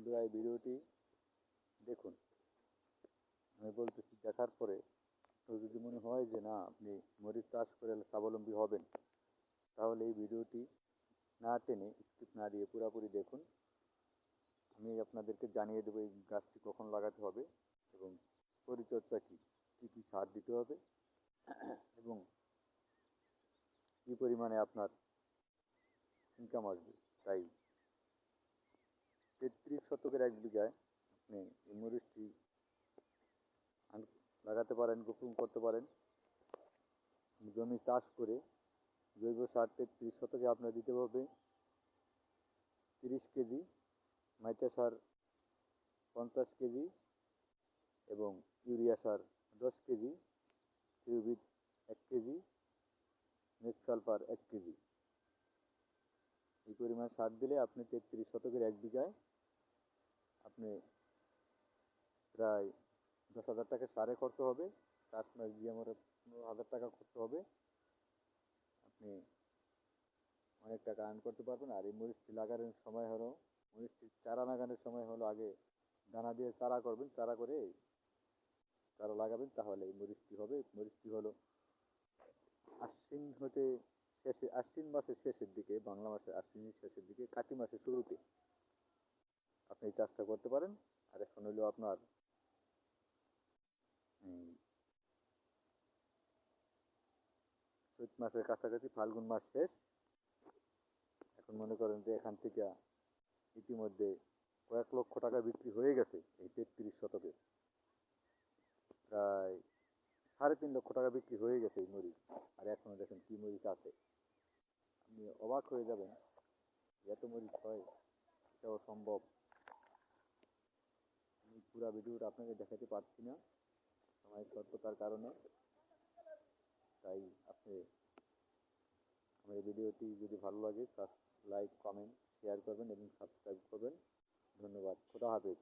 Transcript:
বন্ধুরা, এই ভিডিওটি দেখুন। আমি বলতেছি, দেখার পরে তো যদি মনে হয় যে, না, আপনি মরিচ চাষ করে স্বাবলম্বী হবেন, তাহলে এই ভিডিওটি না টেনে, স্কিপ না দিয়ে পুরোপুরি দেখুন। আমি আপনাদেরকে জানিয়ে দেবো, এই গাছটি কখন লাগাতে হবে এবং পরিচর্যা কী কী কী সার দিতে হবে এবং কী পরিমাণে আপনার ইনকাম আসবে, তাই শতকের এক বিঘায় আপনি এই মরিচটি লাগাতে পারেন, রোপণ করতে পারেন। জমি চাষ করে জৈব সার তেত্রিশ শতকে আপনার দিতে হবে। তিরিশ কেজি মাইটা সার পঞ্চাশ কেজি এবং ইউরিয়া সার দশ কেজি কিউবিক এক কেজি নেক্সট সালফার এক কেজি। এই পরিমাণ সার দিলে আপনি তেত্রিশ শতকের এক বিঘায় আপনি প্রায় দশ হাজার টাকা সারে খরচ হবে চাষ মাস দিয়ে আমার পনেরো হাজার টাকা খরচ হবে। আপনি অনেক টাকা আর্ন করতে পারবেন। আর এই মরিচটি লাগানোর সময় হলো, মরিচটি চারা লাগানোর সময় হলো আগে দানা দিয়ে চারা করবেন, চারা করে চারা লাগাবেন, তাহলে এই মরিচটি হবে। মরিচটি হলো আশ্বিন হতে শেষে, আশ্বিন মাসের শেষের দিকে, বাংলা মাসের আশ্বিনের শেষের দিকে, কাতি মাসের শুরুতে। আপনি এই চাষটা করতে পারেন। আর এখন হলো আপনার চৈত মাসের কাছাকাছি ফাল্গুন মাস শেষ। এখন মনে করেন যে এখান থেকে ইতিমধ্যে কয়েক লক্ষ টাকা বিক্রি হয়ে গেছে এই তেত্রিশ শতকে প্রায় সাড়ে তিন লক্ষ টাকা বিক্রি হয়ে গেছে এই মরিচ। আর এখনও দেখেন কি মরিচ আছে। আপনি অবাক হয়ে যাবেন এত মরিচ হয়, এটাও সম্ভব। পুরো ভিডিওটা আপনাকে দেখাতে পারছি না সময় স্বল্পতার কারণে। তাই আপনি আমার এই ভিডিওটি যদি ভালো লাগে লাইক, কমেন্ট, শেয়ার করবেন এবং সাবস্ক্রাইব করবেন। ধন্যবাদ। খোদা হাফেজ।